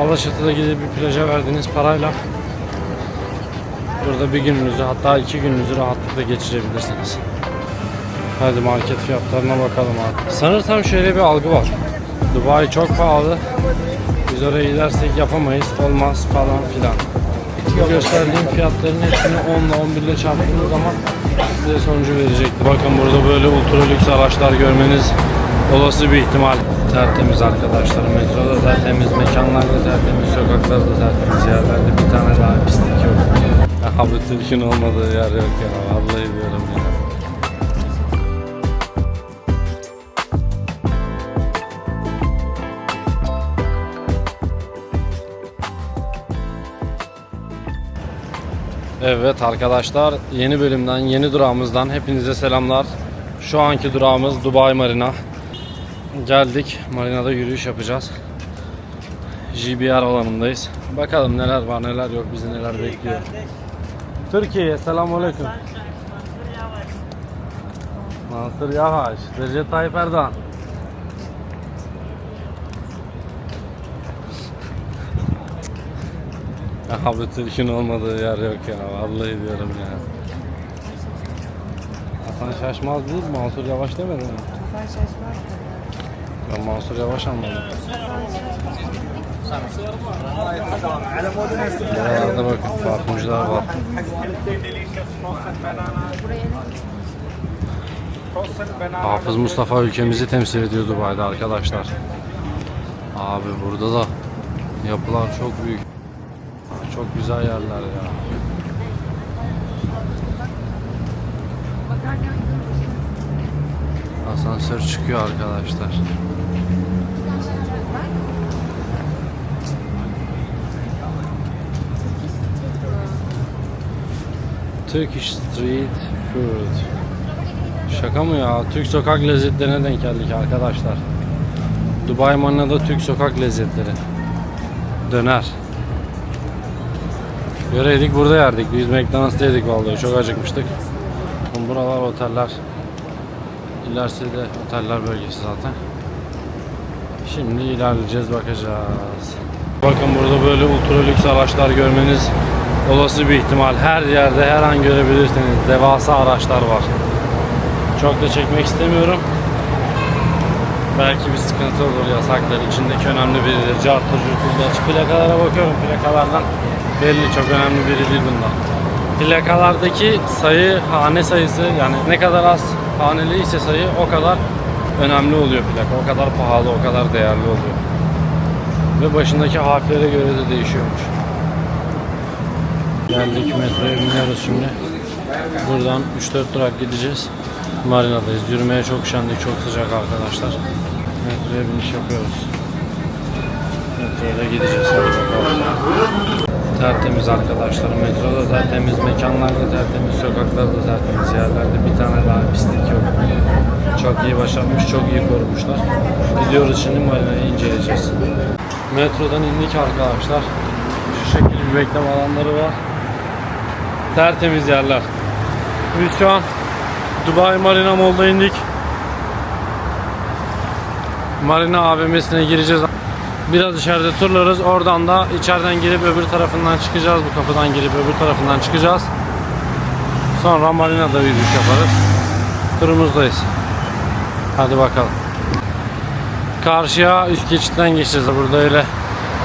Alaçatı'da gidip bir plaja verdiğiniz parayla burada bir gününüzü hatta iki gününüzü rahatlıkla geçirebilirsiniz. Hadi market fiyatlarına bakalım abi. Sanırsam şöyle bir algı var. Dubai çok pahalı. Biz oraya gidersek yapamayız, olmaz falan filan. Bu gösterdiğim fiyatların hepsini 10 ile 11 ile çarptığınız zaman size sonucu verecektir. Bakın burada böyle ultra lüks araçlar görmeniz olası bir ihtimal. Tertemiz arkadaşlar. Metroda tertemiz, mekanlarda tertemiz, sokaklarda tertemiz yerlerde bir tane daha pislik yok. Abi Türk'ün olmadığı yer yok ya. Vallahi diyorum ya. Evet arkadaşlar yeni bölümden yeni durağımızdan hepinize selamlar. Şu anki durağımız Dubai Marina. Geldik marinada yürüyüş yapacağız. JBR alanındayız. Bakalım neler var neler yok bizi neler bekliyor. Türkiye selamun aleyküm. Mansur Yavaş, Recep Tayyip Erdoğan. Abi Türk'ün olmadığı yer yok ya. Vallahi diyorum ya. Hasan Şaşmaz değil mi? Mansur Yavaş demedi mi? Hasan Şaşmaz. Ben Mansur Yavaş anladım. Buralarda bakın parfümcüler var. Hafız Mustafa ülkemizi temsil ediyor Dubai'de arkadaşlar. Abi burada da yapılar çok büyük. Çok güzel yerler ya. Asansör çıkıyor arkadaşlar. Turkish Street Food. Şaka mı ya? Türk sokak lezzetlerine denk geldik arkadaşlar. Dubai Marina'da Türk sokak lezzetleri. Döner. Göreydik burada yerdik. Biz McDonald's'ta yedik vallahi. Çok acıkmıştık. Buralar oteller. İlerisi de oteller bölgesi zaten. Şimdi ilerleyeceğiz bakacağız. Bakın burada böyle ultra lüks araçlar görmeniz olası bir ihtimal. Her yerde her an görebilirsiniz. Devasa araçlar var. Çok da çekmek istemiyorum. Belki bir sıkıntı olur yasaklar. içindeki önemli biridir. Cartı curtulda. Plakalara bakıyorum. Plakalardan belli çok önemli biri bunlar. Plakalardaki sayı, hane sayısı yani ne kadar az haneli ise sayı o kadar önemli oluyor plaka. O kadar pahalı, o kadar değerli oluyor. Ve başındaki harflere göre de değişiyormuş. Geldik metroya biniyoruz şimdi. Buradan 3-4 durak gideceğiz. Marina'dayız. Yürümeye çok üşendik. Çok sıcak arkadaşlar. Metroya biniş yapıyoruz. Metroya gideceğiz. Hadi bakalım. Tertemiz arkadaşlar. Metroda tertemiz, mekanlarda tertemiz, sokaklarda tertemiz yerlerde bir tane daha pislik yok. Çok iyi başarmış, çok iyi korumuşlar. Gidiyoruz şimdi Marina'yı inceleyeceğiz. Metrodan indik arkadaşlar. Şu şekilde bir bekleme alanları var. Tertemiz yerler. Biz şu an Dubai Marina Mall'da indik. Marina AVM'sine gireceğiz. Biraz içeride turlarız. Oradan da içeriden girip öbür tarafından çıkacağız. Bu kapıdan girip öbür tarafından çıkacağız. Sonra Marina'da yürüyüş yaparız. Turumuzdayız. Hadi bakalım. Karşıya üst geçitten geçeceğiz. Burada öyle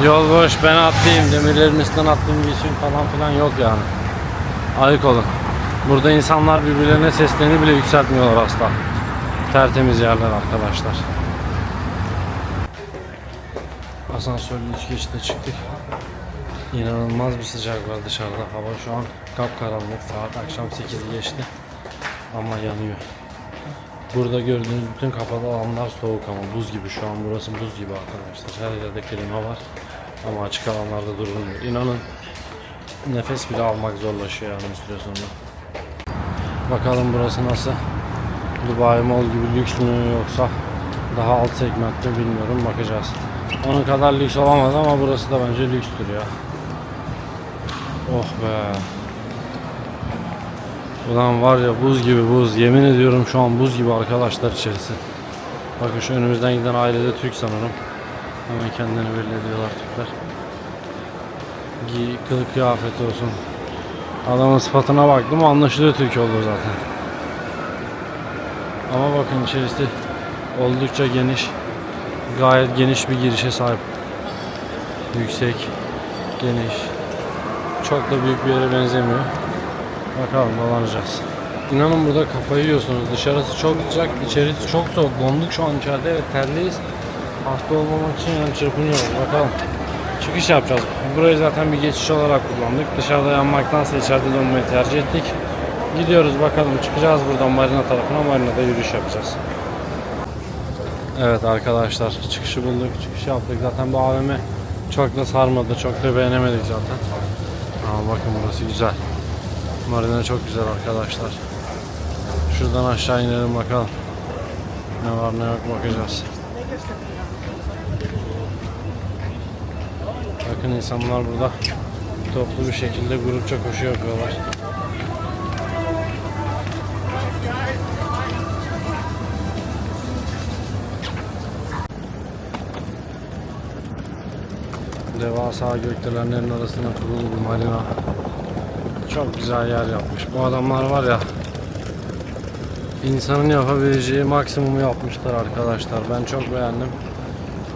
yol boş ben atlayayım demirlerin üstünden atlayayım geçeyim falan filan yok yani. Ayık olun. Burada insanlar birbirlerine seslerini bile yükseltmiyorlar asla. Tertemiz yerler arkadaşlar. Asansörlü üst geçite çıktık. İnanılmaz bir sıcak var dışarıda. Hava şu an kapkaranlık. Saat akşam 8'i geçti. Ama yanıyor. Burada gördüğünüz bütün kapalı alanlar soğuk ama buz gibi şu an burası buz gibi arkadaşlar. Her yerde klima var ama açık alanlarda durulmuyor. İnanın nefes bile almak zorlaşıyor yani bir süre sonra. Bakalım burası nasıl? Dubai Mall gibi lüks mü yoksa daha alt segmentte bilmiyorum bakacağız. Onun kadar lüks olamaz ama burası da bence lükstür ya. Oh be. Ulan var ya buz gibi buz. Yemin ediyorum şu an buz gibi arkadaşlar içerisi. Bakın şu önümüzden giden ailede Türk sanırım. Hemen kendilerini belli ediyorlar Türkler. giy, kılık kıyafeti olsun. Adamın sıfatına baktım anlaşılıyor Türk olduğu zaten. Ama bakın içerisi oldukça geniş. Gayet geniş bir girişe sahip. Yüksek, geniş. Çok da büyük bir yere benzemiyor. Bakalım dolanacağız. İnanın burada kafayı yiyorsunuz. Dışarısı çok sıcak, içerisi çok soğuk. Donduk şu an içeride. Evet terliyiz. Hasta olmamak için yani çırpınıyoruz. Bakalım. Çıkış yapacağız. Burayı zaten bir geçiş olarak kullandık. Dışarıda yanmaktansa içeride donmayı tercih ettik. Gidiyoruz bakalım. Çıkacağız buradan marina tarafına. Marinada yürüyüş yapacağız. Evet arkadaşlar çıkışı bulduk. Çıkış yaptık. Zaten bu AVM çok da sarmadı. Çok da beğenemedik zaten. Ama bakın burası güzel. Marina çok güzel arkadaşlar. Şuradan aşağı inelim bakalım. Ne var ne yok bakacağız. Bakın insanlar burada toplu bir şekilde grupça koşu yapıyorlar. Devasa gökdelenlerin arasına kurulu bir marina. Çok güzel yer yapmış. Bu adamlar var ya insanın yapabileceği maksimumu yapmışlar arkadaşlar. Ben çok beğendim.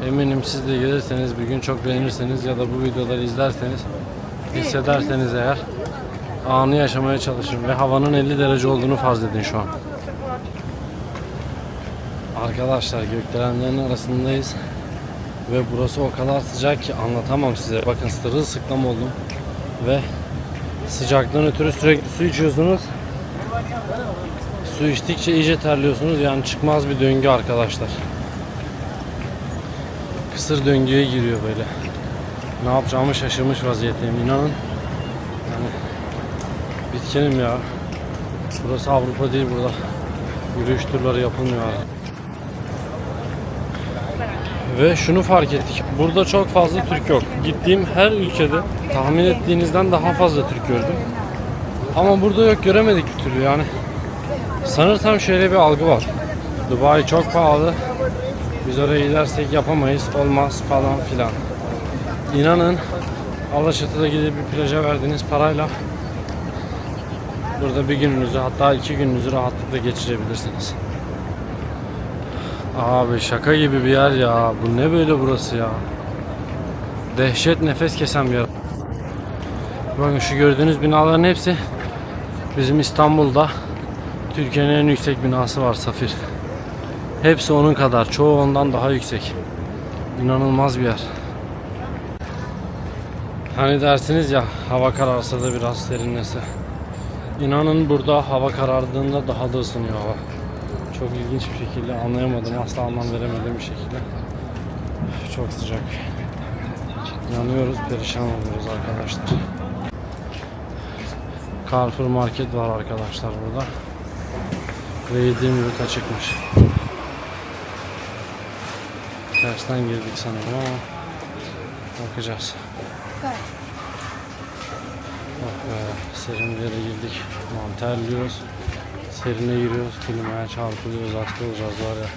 Eminim siz de gelirseniz bir gün çok beğenirseniz ya da bu videoları izlerseniz hissederseniz eğer anı yaşamaya çalışın ve havanın 50 derece olduğunu farz edin şu an. Arkadaşlar gökdelenlerin arasındayız ve burası o kadar sıcak ki anlatamam size. Bakın sırılsıklam oldum ve sıcaktan ötürü sürekli su içiyorsunuz. Su içtikçe iyice terliyorsunuz. Yani çıkmaz bir döngü arkadaşlar. Kısır döngüye giriyor böyle. Ne yapacağımı şaşırmış vaziyetteyim inanın. Yani bitkinim ya. Burası Avrupa değil burada. Yürüyüş turları yapılmıyor. abi. Ve şunu fark ettik. Burada çok fazla Türk yok. Gittiğim her ülkede tahmin ettiğinizden daha fazla Türk gördüm. Ama burada yok göremedik bir türlü yani. Sanırsam şöyle bir algı var. Dubai çok pahalı. Biz oraya gidersek yapamayız, olmaz falan filan. İnanın Alaçatı'da gidip bir plaja verdiğiniz parayla burada bir gününüzü hatta iki gününüzü rahatlıkla geçirebilirsiniz. Abi şaka gibi bir yer ya. Bu ne böyle burası ya? Dehşet nefes kesen bir yer. Bakın şu gördüğünüz binaların hepsi bizim İstanbul'da Türkiye'nin en yüksek binası var Safir. Hepsi onun kadar. Çoğu ondan daha yüksek. İnanılmaz bir yer. Hani dersiniz ya hava kararsa da biraz serinlese. İnanın burada hava karardığında daha da ısınıyor hava. Çok ilginç bir şekilde anlayamadım. Asla anlam veremediğim bir şekilde. Çok sıcak. Yanıyoruz, perişan oluyoruz arkadaşlar. Carrefour market var arkadaşlar burada. Ve yediğim ürün açıkmış. Tersten girdik sanırım ama bakacağız. Oh be, serin bir yere girdik. Terliyoruz. Serine giriyoruz, klimaya çarpılıyoruz, hasta olacağız var ya.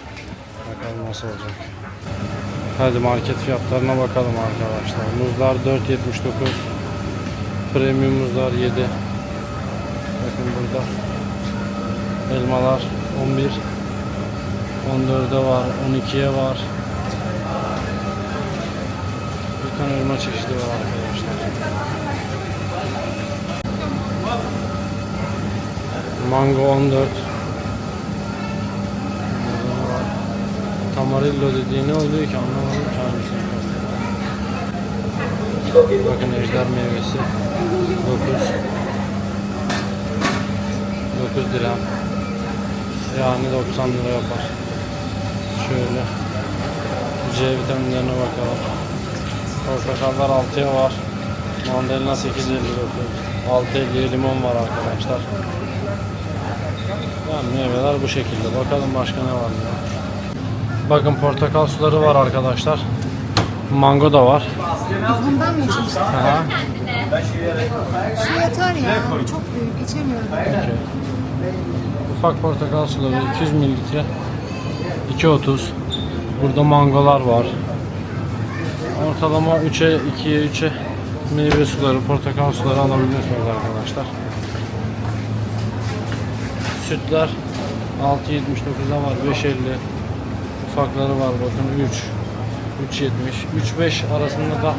Bakalım nasıl olacak. Hadi market fiyatlarına bakalım arkadaşlar. Muzlar 4.79. Premium muzlar 7. Bakın burada. Elmalar 11. 14'e var, 12'ye var. Bir tane elma çeşidi var arkadaşlar. Mango 14. Burada var. Tamarillo dediği ne oluyor ki anlamadım ki hangisini. Bakın ejder meyvesi 9 9 dirhem yani 90 lira yapar. Şöyle C vitaminlerine bakalım. Portakallar 6'ya var. Mandalina 8.59. 6.50'ye limon var arkadaşlar. Yani meyveler bu şekilde. Bakalım başka ne var ya. Bakın portakal suları var arkadaşlar. Mango da var. Biz bundan mı içmiştik? Aha. Şu yeter ya. Çok büyük. içemiyorum. Okey. Ufak portakal suları 200 mililitre 2.30 Burada mangolar var Ortalama 3'e 2'ye 3'e meyve suları, portakal suları alabiliyorsunuz arkadaşlar. Sütler 6.79'a var, 5.50 ufakları var bakın 3 3.70 3-5 arasında da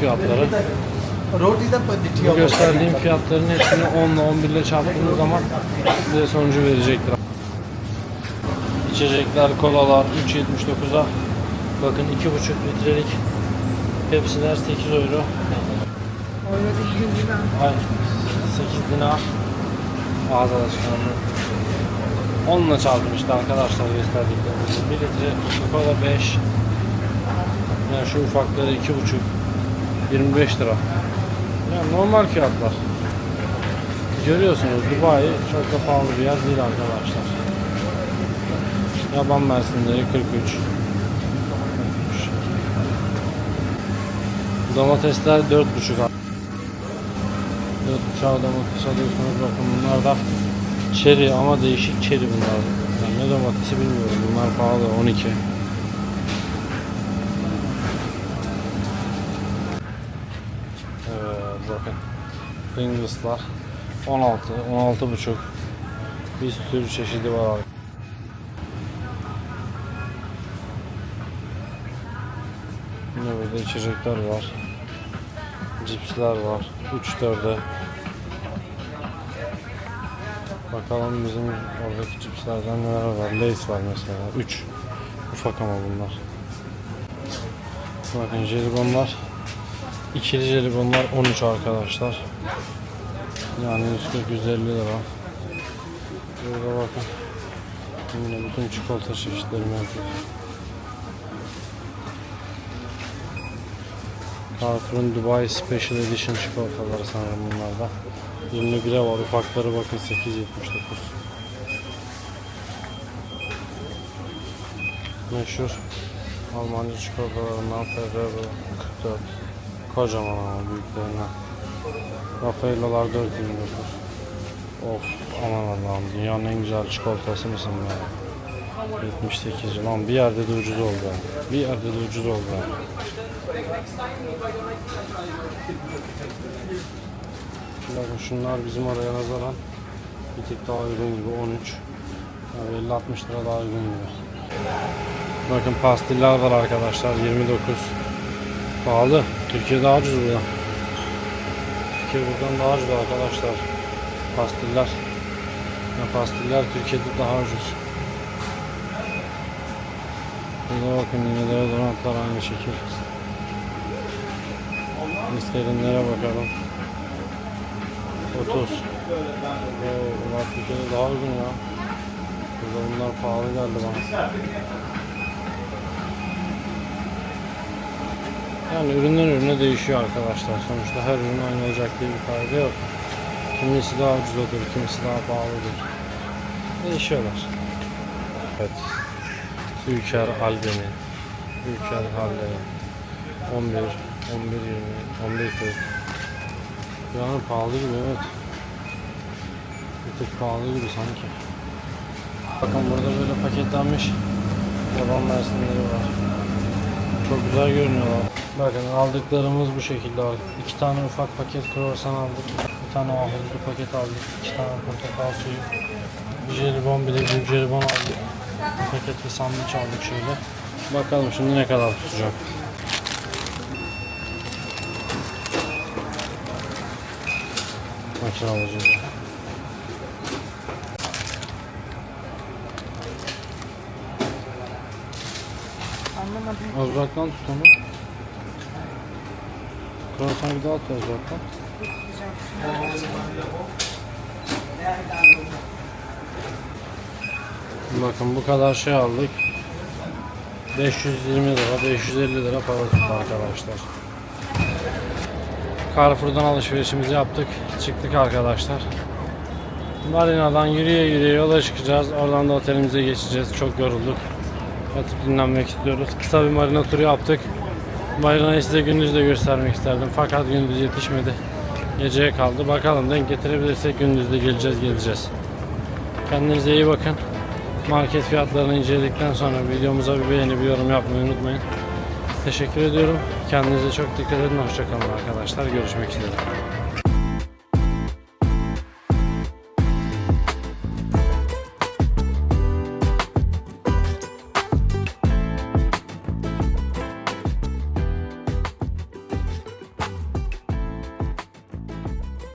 fiyatları. Bu gösterdiğim fiyatların hepsini 10 ile 11 ile çarptığınız zaman size sonucu verecektir. İçecekler, kolalar 3.79'a bakın 2.5 litrelik Pepsi'ler 8 euro. Öyle değil gibi. Ay 8 dinar. Ağız alışkanlığı. 10 ile çarpın işte arkadaşlar gösterdiklerimizi. 1 litre kola 5. Yani şu ufakları 2.5 25 lira. Yani normal fiyatlar. Görüyorsunuz Dubai çok da pahalı bir yer değil arkadaşlar. Yaban mersinleri 43. Domatesler 4.5 4.5 domates alıyorsunuz bakın bunlar da çeri ama değişik çeri bunlar. Yani ne domatesi bilmiyorum bunlar pahalı 12. Evet bakın Pringles'lar 16 16 buçuk bir sürü çeşidi var abi. Yine burada içecekler var. Cipsler var. 3 4'e. Bakalım bizim oradaki cipslerden neler var. Lays var mesela. 3. Ufak ama bunlar. Bakın jelibonlar. İkili jelibonlar 13 arkadaşlar. Yani 140 150 lira. Burada bakın. Yine bütün çikolata çeşitleri mevcut. Carrefour'un Dubai Special Edition çikolataları sanırım bunlarda. 21'e var. Ufakları bakın 8.79. Meşhur Almancı çikolatalarından Ferrero 44. Kocaman ama büyüklerinden. Raffaello'lar 4.29. Of aman Allah'ım dünyanın en güzel çikolatası mısın be? 78 lan bir yerde de ucuz oldu. Bir yerde de ucuz oldu. Bakın şunlar bizim oraya nazaran bir tık daha uygun gibi 13. Yani 50-60 lira daha uygun gibi. Bakın pastiller var arkadaşlar 29. Pahalı. Türkiye daha ucuz burada. Türkiye buradan daha ucuz arkadaşlar. Pastiller. Pastiller Türkiye'de daha ucuz. Burada bakın yine deodorantlar aynı şekil. Listelinlere bakalım. 30. Oo, bunlar Türkiye'de daha uygun ya. Burada bunlar pahalı geldi bana. Yani üründen ürüne değişiyor arkadaşlar. Sonuçta her ürün aynı olacak diye bir kaide yok. Kimisi daha ucuz olur, kimisi daha pahalıdır. Değişiyorlar. Evet. Ülker Albeni. Ülker Halley. 11, 11, 20, 11, 40. Yani pahalı gibi evet. Bir tık pahalı gibi sanki. Bakın burada böyle paketlenmiş yaban mersinleri var. Çok güzel görünüyorlar. Bakın aldıklarımız bu şekilde aldık. İki tane ufak paket kruvasan aldık. Bir tane ahuzlu paket aldık. İki tane portakal suyu. Bir jelibon bir de büyük jelibon aldık. Paket ve sandviç aldık şöyle. Bakalım şimdi ne kadar tutacak. Makine alacağız. Anlamadım. Uzaktan tut onu. Kruvasan bir daha at ya uzaktan. Bakın bu kadar şey aldık. 520 lira, 550 lira para tuttu arkadaşlar. Carrefour'dan alışverişimizi yaptık. Çıktık arkadaşlar. Marina'dan yürüye yürüye yola çıkacağız. Oradan da otelimize geçeceğiz. Çok yorulduk. Yatıp dinlenmek istiyoruz. Kısa bir marina turu yaptık. Marina'yı size gündüz de göstermek isterdim. Fakat gündüz yetişmedi. Geceye kaldı. Bakalım denk getirebilirsek gündüz de geleceğiz geleceğiz. Kendinize iyi bakın. Market fiyatlarını inceledikten sonra videomuza bir beğeni bir yorum yapmayı unutmayın. Teşekkür ediyorum. Kendinize çok dikkat edin. Hoşçakalın arkadaşlar. Görüşmek üzere.